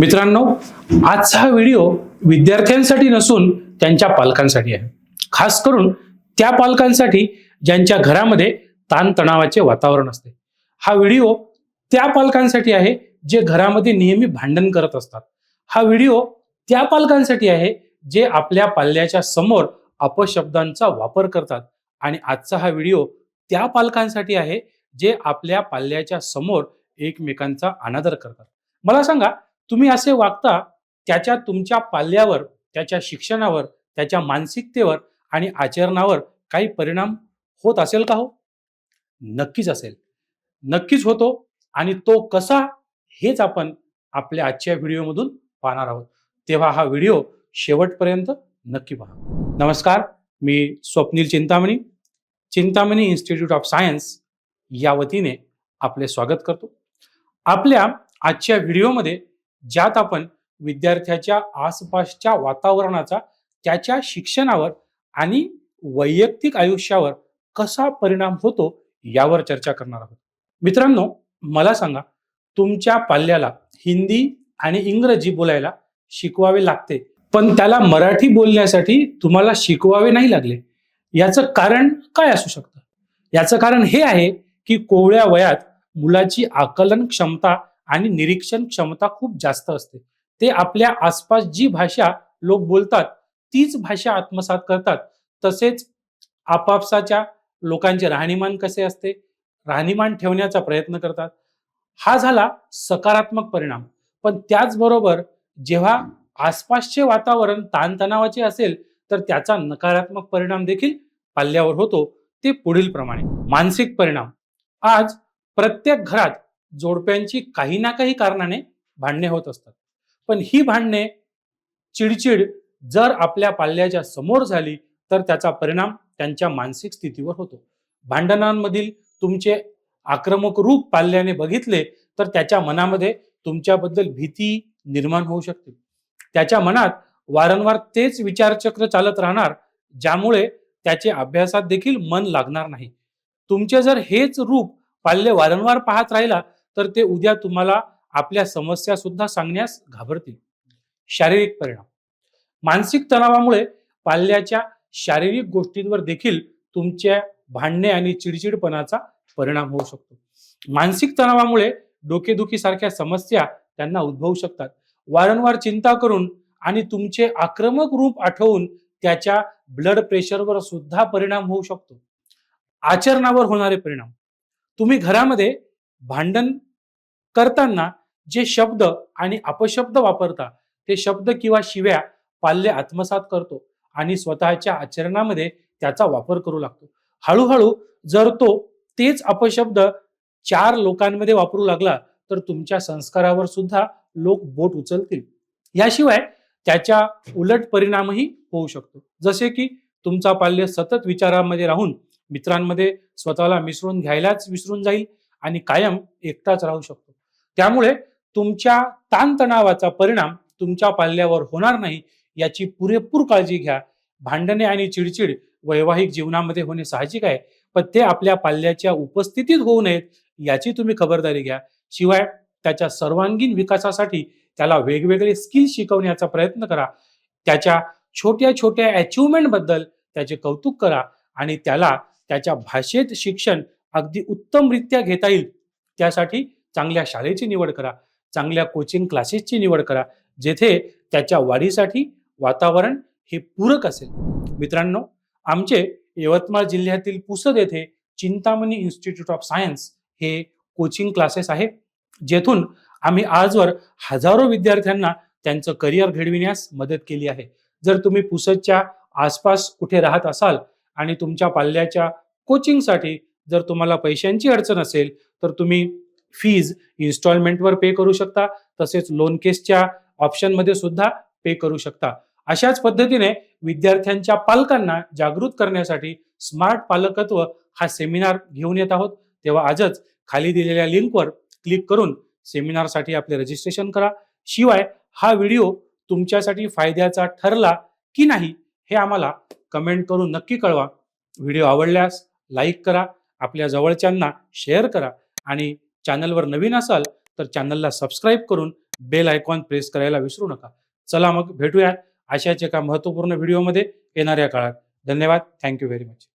मित्रांनो आजचा हा व्हिडिओ विद्यार्थ्यांसाठी नसून त्यांच्या पालकांसाठी आहे. खास करून त्या पालकांसाठी ज्यांच्या घरामध्ये ताणतणावाचे वातावरण असते. हा व्हिडिओ त्या पालकांसाठी आहे जे घरामध्ये नेहमी भांडण करत असतात. हा व्हिडिओ त्या पालकांसाठी आहे जे आपल्या पाल्याच्या समोर अपशब्दांचा वापर करतात. आणि आजचा हा व्हिडिओ त्या पालकांसाठी आहे जे आपल्या पाल्याच्या समोर एकमेकांचा अनादर करतात. मला सांगा तुम्ही असे वागता त्याच्या तुमच्या पाल्यावर त्याच्या शिक्षणावर त्याच्या मानसिकतेवर आणि आचरणावर काही परिणाम होत असेल का हो? नक्कीच असेल. नक्कीच होतो आणि तो कसा हेच आपण आपल्या आजच्या व्हिडिओमधून पाहणार आहोत. तेव्हा हा व्हिडिओ शेवटपर्यंत नक्की पहा. नमस्कार मी Swapnil Chintamani. Chintamani institute of science या वतीने आपले स्वागत करतो. आपल्या आजच्या व्हिडिओमध्ये ज्यात आपण विद्यार्थ्याच्या आसपासच्या वातावरणाचा त्याच्या शिक्षणावर आणि वैयक्तिक आयुष्यावर कसा परिणाम होतो यावर चर्चा करणार आहोत. मित्रांनो मला सांगा तुमच्या पाल्याला हिंदी आणि इंग्रजी बोलायला शिकवावे लागते पण त्याला मराठी बोलण्यासाठी तुम्हाला शिकवावे नाही लागले. याचं कारण काय असू शकतं? याचं कारण हे आहे की कोवळ्या वयात मुलाची आकलन क्षमता आणि निरीक्षण क्षमता खूप जास्त असते. ते आपल्या आसपास जी भाषा लोक बोलतात तीच भाषा आत्मसात करतात. तसेच आपापसाच्या लोकांचे राहणीमान कसे असते? राहणीमान ठेवण्याचा प्रयत्न करतात. हा झाला सकारात्मक परिणाम. पण त्याचबरोबर जेव्हा आसपासचे वातावरण ताणतणावाचे असेल तर त्याचा नकारात्मक परिणाम देखील पाल्यावर होतो. ते पुढील प्रमाणे मानसिक परिणाम. आज प्रत्येक घरात जोडप्यांची काही ना काही कारणाने भांडणे होत असतात. पण ही भांडणे चिडचिड जर आपल्या पाल्याच्या समोर झाली तर त्याचा परिणाम त्यांच्या मानसिक स्थितीवर होतो. भांडणांमधील तुमचे आक्रमक रूप पाल्याने बघितले तर त्याच्या मनामध्ये तुमच्याबद्दल भीती निर्माण होऊ शकते. त्याच्या मनात वारंवार तेच विचारचक्र चालत राहणार ज्यामुळे त्याचे अभ्यासात देखील मन लागणार नाही. तुमचे जर हेच रूप पाल्य वारंवार पाहत राहिला तर ते उद्या तुम्हाला आपल्या समस्या सुद्धा सांगण्यास घाबरतील. शारीरिक परिणाम. मानसिक तणावामुळे पाल्याच्या शारीरिक गोष्टींवर देखील तुमच्या भांडणे आणि चिडचिडपणाचा परिणाम होऊ शकतो. मानसिक तणावामुळे डोकेदुखी सारख्या समस्या त्यांना उद्भवू शकतात. वारंवार चिंता करून आणि तुमचे आक्रमक रूप आठवून त्याच्या ब्लड प्रेशरवर सुद्धा परिणाम होऊ शकतो. आचरणावर होणारे परिणाम. तुम्ही घरामध्ये भांडण करताना जे शब्द आणि अपशब्द वापरता ते शब्द किंवा शिव्या पाल्य आत्मसात करतो आणि स्वतःच्या आचरणामध्ये त्याचा वापर करू लागतो. हळूहळू जर तो तेच अपशब्द चार लोकांमध्ये वापरू लागला तर तुमच्या संस्कारावर सुद्धा लोक बोट उचलतील. याशिवाय त्याच्या उलट परिणामही होऊ शकतो. जसे की तुमचा पाल्य सतत विचारांमध्ये राहून मित्रांमध्ये स्वतःला मिसळून घ्यायलाच विसरून जाईल आणि कायम एकटाच राहू शकतो. त्यामुळे तुमच्या ताणतणावाचा परिणाम तुमच्या पाल्यावर होणार नाही याची पुरेपूर काळजी घ्या. भांडणे आणि चिडचिड वैवाहिक जीवनामध्ये होणे साहजिक आहे पण ते आपल्या पाल्याच्या उपस्थितीत होऊ नयेत याची तुम्ही खबरदारी घ्या. शिवाय त्याच्या सर्वांगीण विकासासाठी त्याला वेगवेगळे स्किल शिकवण्याचा प्रयत्न करा. त्याच्या छोट्या छोट्या अचिव्हमेंटबद्दल त्याचे कौतुक करा आणि त्याला त्याच्या भाषेत शिक्षण अगदी उत्तमरित्या घेता येईल. त्यासाठी चांगल्या शाळेची निवड करा चांगल्या कोचिंग क्लासेसची निवड करा जेथे त्याच्या वाढीसाठी वातावरण हे पूरक असेल. मित्रांनो आमचे यवतमाळ जिल्ह्यातील पुसद येथे चिंतामणी इन्स्टिट्यूट ऑफ सायन्स हे कोचिंग क्लासेस आहे जेथून आम्ही आजवर हजारो विद्यार्थ्यांना त्यांचं करिअर घडविण्यास मदत केली आहे. जर तुम्ही पुसदच्या आसपास कुठे राहत असाल आणि तुमच्या पाल्याच्या कोचिंगसाठी जर तुम्हाला पैशांची अडचण असेल तर तुम्ही फीज इन्स्टॉलमेंटवर पे करू शकता तसेच लोन केसच्या ऑप्शनमध्ये सुद्धा पे करू शकता. अशाच पद्धतीने विद्यार्थ्यांच्या पालकांना जागृत करण्यासाठी स्मार्ट पालकत्व हा सेमिनार घेऊन येत आहोत. तेव्हा आजच खाली दिलेल्या लिंकवर क्लिक करून सेमिनारसाठी आपले रजिस्ट्रेशन करा. शिवाय हा व्हिडिओ तुमच्यासाठी फायद्याचा ठरला की नाही हे आम्हाला कमेंट करून नक्की कळवा. व्हिडिओ आवडल्यास लाईक करा. आपल्या जवळच्यांना शेअर करा. आणि चॅनलवर नवीन असाल तर चॅनलला सबस्क्राईब करून बेल आयकॉन प्रेस करायला विसरू नका. चला मग भेटूया अशाच एका महत्त्वपूर्ण व्हिडिओमध्ये येणाऱ्या काळात. धन्यवाद. Thank you very much